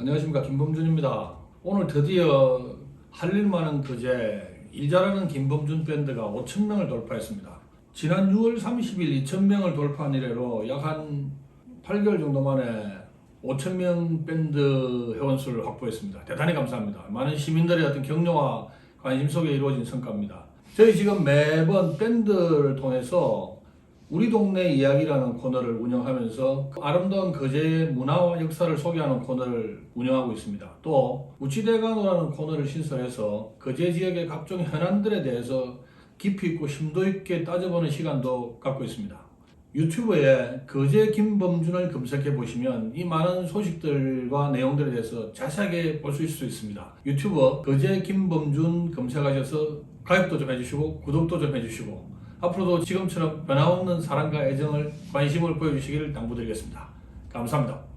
안녕하십니까 김범준입니다. 오늘 드디어 할일 많은 그제 일 잘하는 김범준 밴드가 5천 명을 돌파했습니다. 지난 6월 30일 2천 명을 돌파한 이래로 약 한 8개월 정도 만에 5천 명 밴드 회원 수를 확보했습니다. 대단히 감사합니다. 많은 시민들의 어떤 격려와 관심 속에 이루어진 성과입니다. 저희 지금 매번 밴드를 통해서 우리 동네 이야기라는 코너를 운영하면서 아름다운 거제의 문화와 역사를 소개하는 코너를 운영하고 있습니다. 또 우치대간호라는 코너를 신설해서 거제 지역의 각종 현안들에 대해서 깊이 있고 심도 있게 따져보는 시간도 갖고 있습니다. 유튜브에 거제 김범준을 검색해 보시면 이 많은 소식들과 내용들에 대해서 자세하게 볼수 있습니다. 유튜브 거제 김범준 검색하셔서 가입도 좀 해주시고 구독도 좀 해주시고 앞으로도 지금처럼 변함없는 사랑과 애정을 관심을 보여주시기를 당부드리겠습니다. 감사합니다.